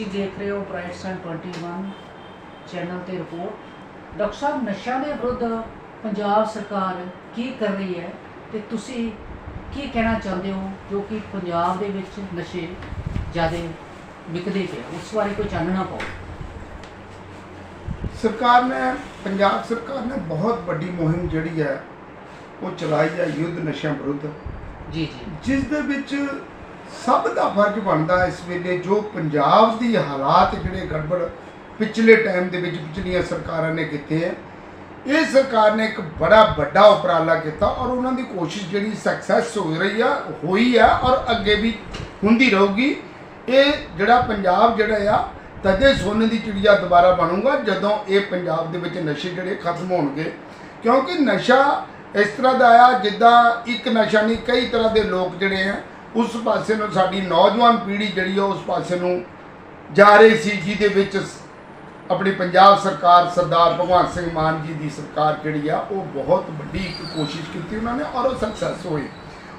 ਤੁਸੀਂ ਦੇਖ ਰਹੇ ਹੋ ਪ੍ਰਾਈਟ ਸਨ 21 ਚੈਨਲ ਤੇ ਰਿਪੋਰਟ ਡਾਕਟਰ ਸਾਹਿਬ ਨਸ਼ਿਆਂ ਦੇ ਵਿਰੁੱਧ ਪੰਜਾਬ ਸਰਕਾਰ ਕੀ ਕਰ ਰਹੀ ਹੈ ਤੇ ਤੁਸੀਂ ਕੀ ਕਹਿਣਾ ਚਾਹੁੰਦੇ ਹੋ ਜੋ ਕਿ ਪੰਜਾਬ ਦੇ ਵਿੱਚ ਨਸ਼ੇ ਜ਼ਿਆਦਾ ਵਿਕਦੇ ਪਏ ਉਸ ਬਾਰੇ ਕੋਈ ਚਾਨਣਾ ਪਾਓ। ਸਰਕਾਰ ਨੇ ਪੰਜਾਬ ਸਰਕਾਰ ਨੇ ਬਹੁਤ ਵੱਡੀ ਮੁਹਿੰਮ ਜਿਹੜੀ ਹੈ ਉਹ ਚਲਾਈ ਹੈ ਯੁੱਧ ਨਸ਼ਿਆਂ ਵਿਰੁੱਧ। ਜੀ ਜੀ। ਜਿਸ ਦੇ ਵਿੱਚ ਸਭ ਦਾ ਫਰਜ਼ ਬਣਦਾ ਇਸ ਵੇਲੇ ਜੋ ਪੰਜਾਬ ਦੀ ਹਾਲਾਤ ਜਿਹੜੇ ਗੜਬੜ ਪਿਛਲੇ ਟਾਈਮ ਦੇ ਵਿੱਚ ਪਿਛਲੀਆਂ ਸਰਕਾਰਾਂ ਨੇ ਕੀਤੇ ਹੈ ਇਹ ਸਰਕਾਰ ਨੇ ਇੱਕ ਬੜਾ ਵੱਡਾ ਉਪਰਾਲਾ ਕੀਤਾ ਔਰ ਉਹਨਾਂ ਦੀ ਕੋਸ਼ਿਸ਼ ਜਿਹੜੀ ਸਕਸੈਸ ਹੋ ਰਹੀ ਆ, ਹੋਈ ਆ ਔਰ ਅੱਗੇ ਵੀ ਹੁੰਦੀ ਰਹੂਗੀ। ਇਹ ਜਿਹੜਾ ਪੰਜਾਬ ਜਿਹੜਾ ਆ, ਤਦੇ ਸੋਨੇ ਦੀ ਚਿੜੀਆ ਦੁਬਾਰਾ ਬਣੂਗਾ ਜਦੋਂ ਇਹ ਪੰਜਾਬ ਦੇ ਵਿੱਚ ਨਸ਼ੇ ਜਿਹੜੇ ਖਤਮ ਹੋਣਗੇ। ਕਿਉਂਕਿ ਨਸ਼ਾ ਇਸ ਤਰ੍ਹਾਂ ਦਾ ਆ ਜਿੱਦਾਂ ਇੱਕ ਨਸ਼ਾ ਨਹੀਂ, ਕਈ ਤਰ੍ਹਾਂ ਦੇ ਲੋਕ ਜਿਹੜੇ ਆ ਉਸ ਪਾਸੇ ਨੂੰ ਸਾਡੀ ਨੌਜਵਾਨ ਪੀੜ੍ਹੀ ਜਿਹੜੀ ਆ, ਉਸ ਪਾਸੇ ਨੂੰ ਜਾ ਰਹੀ ਸੀ, ਜਿਹਦੇ ਵਿੱਚ ਆਪਣੀ ਪੰਜਾਬ ਸਰਕਾਰ ਸਰਦਾਰ ਭਗਵੰਤ ਸਿੰਘ ਮਾਨ ਜੀ ਦੀ ਸਰਕਾਰ ਜਿਹੜੀ ਆ, ਉਹ ਬਹੁਤ ਵੱਡੀ ਇੱਕ ਕੋਸ਼ਿਸ਼ ਕੀਤੀ ਉਹਨਾਂ ਨੇ ਔਰ ਉਹ ਸਕਸੈਸ ਹੋਈ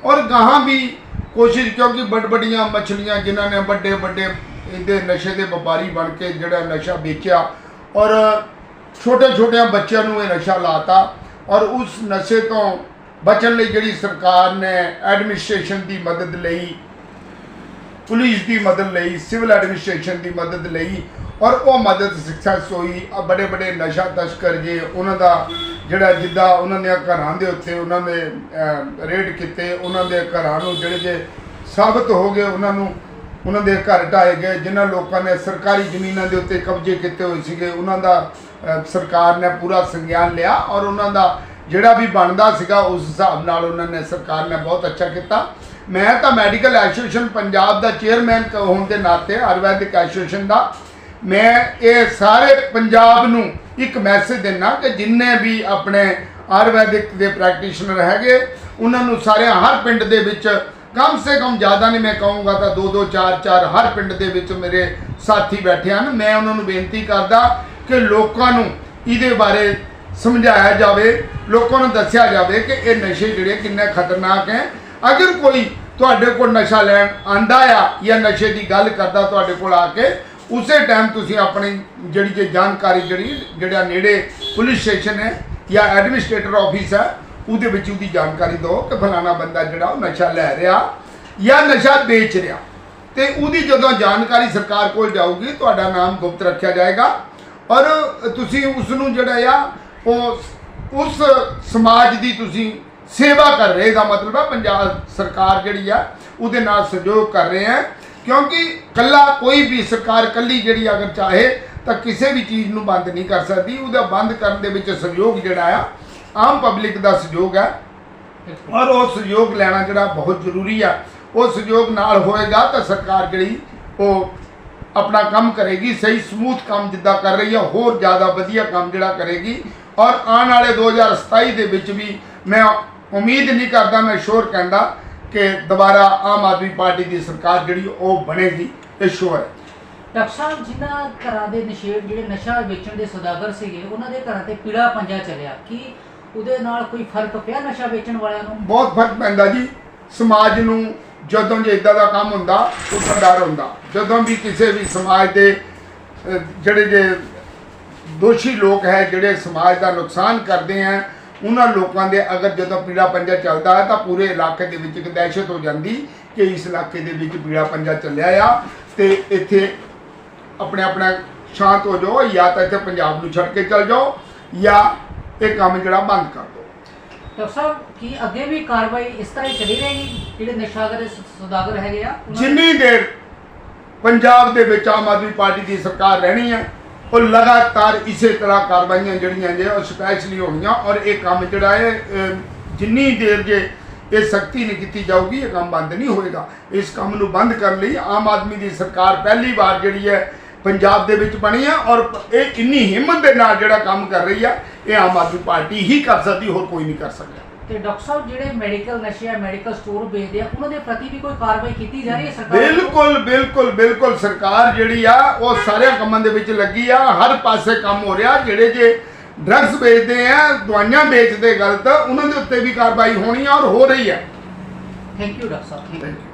ਔਰ ਗਾਹਾਂ ਵੀ ਕੋਸ਼ਿਸ਼, ਕਿਉਂਕਿ ਵੱਡ ਵੱਡੀਆਂ ਮਛਲੀਆਂ ਜਿਨ੍ਹਾਂ ਨੇ ਵੱਡੇ ਵੱਡੇ ਇਹਦੇ ਨਸ਼ੇ ਦੇ ਵਪਾਰੀ ਬਣ ਕੇ ਜਿਹੜਾ ਨਸ਼ਾ ਵੇਚਿਆ ਔਰ ਛੋਟੇ ਛੋਟਿਆਂ ਬੱਚਿਆਂ ਨੂੰ ਇਹ ਨਸ਼ਾ ਲਾਤਾ ਔਰ ਉਸ ਨਸ਼ੇ ਤੋਂ ਬਚਣ ਲਈ ਜਿਹੜੀ ਸਰਕਾਰ ਨੇ ਐਡਮਿਨਿਸਟ੍ਰੇਸ਼ਨ ਦੀ ਮਦਦ ਲਈ ਪੁਲਿਸ ਦੀ ਮਦਦ ਲਈ ਸਿਵਲ ਐਡਮਿਨਿਸਟ੍ਰੇਸ਼ਨ ਦੀ ਮਦਦ ਲਈ ਔਰ ਉਹ ਮਦਦ ਸਕਸੈਸ ਹੋਈ ਆ ਬੜੇ ਬੜੇ ਨਸ਼ਾ ਤਸਕਰ ਜੇ ਉਹਨਾਂ ਦਾ ਜਿਹੜਾ ਜਿੱਦਾਂ ਉਹਨਾਂ ਦੇ ਘਰਾਂ ਦੇ ਉੱਤੇ ਉਹਨਾਂ ਦੇ ਅਹ, ਰੇਡ ਕੀਤੇ ਉਹਨਾਂ ਦੇ ਘਰਾਂ ਨੂੰ ਜਿਹੜੇ ਜੇ ਸਾਬਤ ਹੋ ਗਏ ਉਹਨਾਂ ਨੂੰ ਉਹਨਾਂ ਦੇ ਘਰ ਢਾਏ ਗਏ ਜਿਨ੍ਹਾਂ ਲੋਕਾਂ ਨੇ ਸਰਕਾਰੀ ਜ਼ਮੀਨਾਂ ਦੇ ਉੱਤੇ ਕਬਜ਼ੇ ਕੀਤੇ ਹੋਏ ਸੀਗੇ ਉਹਨਾਂ ਦਾ ਸਰਕਾਰ ਨੇ ਪੂਰਾ ਸੰਗਿਆਨ ਲਿਆ ਔਰ ਉਹਨਾਂ ਦਾ ਜਿਹੜਾ ਵੀ ਬਣਦਾ ਸੀਗਾ, ਉਸ ਹਿਸਾਬ ਨਾਲ ਉਹਨਾਂ ਨੇ, ਸਰਕਾਰ ਨੇ ਬਹੁਤ ਅੱਛਾ ਕੀਤਾ। ਮੈਂ ਤਾਂ ਮੈਡੀਕਲ ਐਸੋਸੀਏਸ਼ਨ ਪੰਜਾਬ ਦਾ ਚੇਅਰਮੈਨ ਕ- ਹੋਣ ਦੇ ਨਾਤੇ ਆਯੁਰਵੈਦਿਕ ਐਸੋਸੀਏਸ਼ਨ ਦਾ। ਮੈਂ ਇਹ ਸਾਰੇ ਪੰਜਾਬ ਨੂੰ ਇੱਕ ਮੈਸੇਜ ਦੇਣਾ ਕਿ ਜਿੰਨੇ ਵੀ ਆਪਣੇ ਆਯੁਰਵੈਦਿਕ ਦੇ ਪ੍ਰੈਕਟੀਸ਼ਨਰ ਹੈਗੇ, ਉਹਨਾਂ ਨੂੰ ਸਾਰਿਆਂ ਹਰ ਪਿੰਡ ਦੇ ਵਿੱਚ ਕਮ ਸੇ ਕਮ ਜ਼ਿਆਦਾ ਨਹੀਂ ਮੈਂ ਕਹੂੰਗਾ ਤਾਂ ਦੋ ਦੋ, ਚਾਰ ਚਾਰ ਹਰ ਪਿੰਡ ਦੇ ਵਿੱਚ ਮੇਰੇ ਸਾਥੀ ਬੈਠੇ ਹਨ। ਮੈਂ ਉਹਨਾਂ ਨੂੰ ਬੇਨਤੀ ਕਰਦਾ ਕਿ ਲੋਕਾਂ ਨੂੰ ਇਹਦੇ ਬਾਰੇ ਸਮਝਾਇਆ ਜਾਵੇ, ਲੋਕਾਂ ਨੂੰ ਦੱਸਿਆ ਜਾਵੇ ਕਿ ਇਹ ਨਸ਼ੇ ਜਿਹੜੇ ਕਿੰਨੇ ਖਤਰਨਾਕ ਹੈ। ਅਗਰ ਕੋਈ ਤੁਹਾਡੇ ਕੋਲ ਨਸ਼ਾ ਲੈਣ ਆਂਦਾ ਆ ਜਾਂ ਨਸ਼ੇ ਦੀ ਗੱਲ ਕਰਦਾ ਤੁਹਾਡੇ ਕੋਲ ਆ ਕੇ, ਉਸੇ ਟਾਈਮ ਤੁਸੀਂ ਆਪਣੀ ਜਿਹੜੀ ਜੇ ਜਾਣਕਾਰੀ ਜਿਹੜੀ, ਜਿਹੜਾ ਨੇੜੇ ਪੁਲਿਸ ਸਟੇਸ਼ਨ ਹੈ ਜਾਂ ਐਡਮਿਨਿਸਟ੍ਰੇਟਰ ਆਫਿਸ ਹੈ, ਉਹਦੇ ਵਿੱਚ ਉਹਦੀ ਜਾਣਕਾਰੀ ਦਿਓ ਕਿ ਫਲਾਣਾ ਬੰਦਾ ਜਿਹੜਾ ਉਹ ਨਸ਼ਾ ਲੈ ਰਿਹਾ ਜਾਂ ਨਸ਼ਾ ਵੇਚ ਰਿਹਾ। ਤੇ ਉਹਦੀ ਜਦੋਂ ਜਾਣਕਾਰੀ ਸਰਕਾਰ ਕੋਲ ਜਾਊਗੀ, ਤੁਹਾਡਾ ਨਾਮ ਗੁਪਤ ਰੱਖਿਆ ਜਾਏਗਾ। ਔਰ ਤੁਸੀਂ ਉਸ ਨੂੰ ਜਿਹੜਾ ਆ ਉਹ ਉਸ ਸਮਾਜ ਦੀ ਤੁਸੀਂ ਸੇਵਾ ਕਰ ਰਹੇ ਦਾ ਮਤਲਬ ਹੈ ਪੰਜਾਬ ਸਰਕਾਰ ਜਿਹੜੀ ਆ, ਉਹਦੇ ਨਾਲ ਸਹਿਯੋਗ ਕਰ ਰਹੇ ਹੈ ਕਿਉਂਕਿ ਕੱਲਾ ਕੋਈ ਵੀ ਸਰਕਾਰ ਕੱਲੀ ਜਿਹੜੀ ਅਗਰ ਚਾਹੇ ਤਾਂ ਕਿਸੇ ਵੀ ਚੀਜ਼ ਨੂੰ ਬੰਦ ਨਹੀਂ ਕਰ ਸਕਦੀ। ਉਹਦਾ ਬੰਦ ਕਰਨ ਦੇ ਵਿੱਚ ਸਹਿਯੋਗ ਜਿਹੜਾ ਆ, ਆਮ ਪਬਲਿਕ ਦਾ ਸਹਿਯੋਗ ਹੈ ਔਰ ਉਹ ਸਹਿਯੋਗ ਲੈਣਾ ਜਿਹੜਾ ਬਹੁਤ ਜ਼ਰੂਰੀ ਆ। ਉਹ ਸਹਿਯੋਗ ਨਾਲ ਹੋਏਗਾ ਤਾਂ ਸਰਕਾਰ ਜਿਹੜੀ, ਉਹ ਆਪਣਾ ਕੰਮ ਕਰੇਗੀ। ਸਹੀ, ਸਮੂਥ ਕੰਮ ਜਿੱਦਾਂ ਕਰ ਰਹੀ ਆ, ਹੋਰ ਜ਼ਿਆਦਾ ਵਧੀਆ ਕੰਮ ਜਿਹੜਾ ਕਰੇਗੀ ਔਰ ਆਉਣ ਵਾਲੇ 2027 ਦੇ ਵਿੱਚ ਵੀ ਮੈਂ ਉਮੀਦ ਨਹੀਂ ਕਰਦਾ ਮੈਂ ਸ਼ੋਰ ਕਹਿੰਦਾ ਕਿ ਦੁਬਾਰਾ ਆਮ ਆਦਮੀ ਪਾਰਟੀ ਦੀ ਸਰਕਾਰ ਜਿਹੜੀ ਉਹ ਬਣੇਗੀ ਇਹ ਸ਼ੋਰ ਹੈ। ਡਾਕਟਰ ਸਾਹਿਬ ਜਿਨ੍ਹਾਂ ਘਰਾਂ ਦੇ ਨਸ਼ੇ ਜਿਹੜੇ ਨਸ਼ਾ ਵੇਚਣ ਦੇ ਸੌਦਾਗਰ ਸੀਗੇ ਉਹਨਾਂ ਦੇ ਘਰਾਂ ਤੇ ਪੀੜਾ ਪੰਜਾ ਚੱਲਿਆ। ਕੀ ਉਹਦੇ ਨਾਲ ਕੋਈ ਫ਼ਰਕ ਪਿਆ ਨਸ਼ਾ ਵੇਚਣ ਵਾਲਿਆਂ ਨੂੰ? ਬਹੁਤ ਫ਼ਰਕ ਪੈਂਦਾ ਜੀ। ਸਮਾਜ ਨੂੰ ਜਦੋਂ ਜੇ ਇਦਾਂ ਦਾ ਕੰਮ ਹੁੰਦਾ ਉਦੋਂ ਡਰ ਹੁੰਦਾ। ਜਦੋਂ ਵੀ ਕਿਸੇ ਵੀ ਸਮਾਜ ਦੇ ਜਿਹੜੇ ਜੇ ਦੋਸ਼ੀ ਲੋਕ ਹੈ ਜਿਹੜੇ ਸਮਾਜ ਦਾ ਨੁਕਸਾਨ ਕਰਦੇ ਆ ਉਹਨਾਂ ਲੋਕਾਂ ਦੇ ਅਗਰ ਜਦੋਂ ਪੀੜਾ ਪੰਜਾ ਚੱਲਦਾ ਹੈ ਤਾਂ ਪੂਰੇ ਇਲਾਕੇ ਦੇ ਵਿੱਚ ਇੱਕ ਦਹਿਸ਼ਤ ਹੋ ਜਾਂਦੀ ਕਿ ਇਸ ਇਲਾਕੇ ਦੇ ਵਿੱਚ ਪੀੜਾ ਪੰਜਾ ਚੱਲਿਆ ਆ ਤੇ ਇੱਥੇ ਆਪਣੇ ਆਪਣਾ ਸ਼ਾਂਤ ਹੋ ਜਾਓ ਜਾਂ ਤਾਂ ਇੱਥੇ ਪੰਜਾਬ ਨੂੰ ਛੱਡ ਕੇ ਚਲ ਜਾਓ ਜਾਂ ਇਹ ਕੰਮ ਜਿਹੜਾ ਬੰਦ ਕਰ ਦਿਓ। ਡਾਕਟਰ ਸਾਹਿਬ ਕੀ ਅੱਗੇ ਵੀ ਕਾਰਵਾਈ ਇਸ ਤਰ੍ਹਾਂ ਹੀ ਚੱਲੀ ਰਹੇਗੀ? ਜਿਹੜੇ ਨਸ਼ਾਗਰ ਸੌਦਾਗਰ ਹੈਗੇ ਆ ਜਿੰਨੀ ਦੇਰ ਪੰਜਾਬ ਦੇ ਵਿੱਚ ਆਮ ਆਦਮੀ ਪਾਰਟੀ ਦੀ ਸਰਕਾਰ ਰਹਿਣੀ ਹੈ ਉਹ ਲਗਾਤਾਰ ਇਸੇ ਤਰ੍ਹਾਂ ਕਾਰਵਾਈਆਂ ਜਿਹੜੀਆਂ ਜੇ ਉਹ ਸਪੈਸ਼ਲੀ ਹੋਣੀਆਂ ਔਰ ਇਹ ਕੰਮ ਜਿਹੜਾ ਹੈ ਜਿੰਨੀ ਦੇਰ ਜੇ ਇਹ ਸਖਤੀ ਨਹੀਂ ਕੀਤੀ ਜਾਊਗੀ, ਇਹ ਕੰਮ ਬੰਦ ਨਹੀਂ ਹੋਏਗਾ। ਇਸ ਕੰਮ ਨੂੰ ਬੰਦ ਕਰਨ ਲਈ ਆਮ ਆਦਮੀ ਦੀ ਸਰਕਾਰ ਪਹਿਲੀ ਵਾਰ ਜਿਹੜੀ ਹੈ ਪੰਜਾਬ ਦੇ ਵਿੱਚ ਬਣੀ ਹੈ ਔਰ ਇਹ ਇੰਨੀ ਹਿੰਮਤ ਦੇ ਨਾਲ ਜਿਹੜਾ ਕੰਮ ਕਰ ਰਹੀ ਆ ਇਹ ਆਮ ਆਦਮੀ ਪਾਰਟੀ ਹੀ ਕਰ ਸਕਦੀ, ਹੋਰ ਕੋਈ ਨਹੀਂ ਕਰ ਸਕਦਾ। ਤੇ ਡਾਕਟਰ ਸਾਹਿਬ ਜਿਹੜੇ ਮੈਡੀਕਲ ਨਸ਼ੇ ਆ ਮੈਡੀਕਲ ਸਟੋਰ ਵੇਚਦੇ ਆ ਉਹਨਾਂ ਦੇ ਪ੍ਰਤੀ ਵੀ ਕੋਈ ਕਾਰਵਾਈ ਕੀਤੀ ਜਾ ਰਹੀ ਹੈ ਸਰਕਾਰ ਵੱਲੋਂ? ਬਿਲਕੁਲ ਬਿਲਕੁਲ ਬਿਲਕੁਲ ਸਰਕਾਰ ਜਿਹੜੀ ਆ ਉਹ ਸਾਰੇ ਕੰਮਾਂ ਦੇ ਵਿੱਚ ਲੱਗੀ ਆ ਹਰ ਪਾਸੇ ਕੰਮ ਹੋ ਰਿਹਾ ਜਿਹੜੇ ਜੇ ਡਰੱਗਸ ਵੇਚਦੇ ਆ ਦਵਾਈਆਂ ਵੇਚਦੇ ਗਲਤ ਉਹਨਾਂ ਦੇ ਉੱਤੇ ਵੀ ਕਾਰਵਾਈ ਹੋਣੀ ਆ ਔਰ ਹੋ ਰਹੀ ਹੈ ਥੈਂਕ ਯੂ ਡਾਕਟਰ ਸਾਹਿਬ ਥੈਂਕ ਯੂ.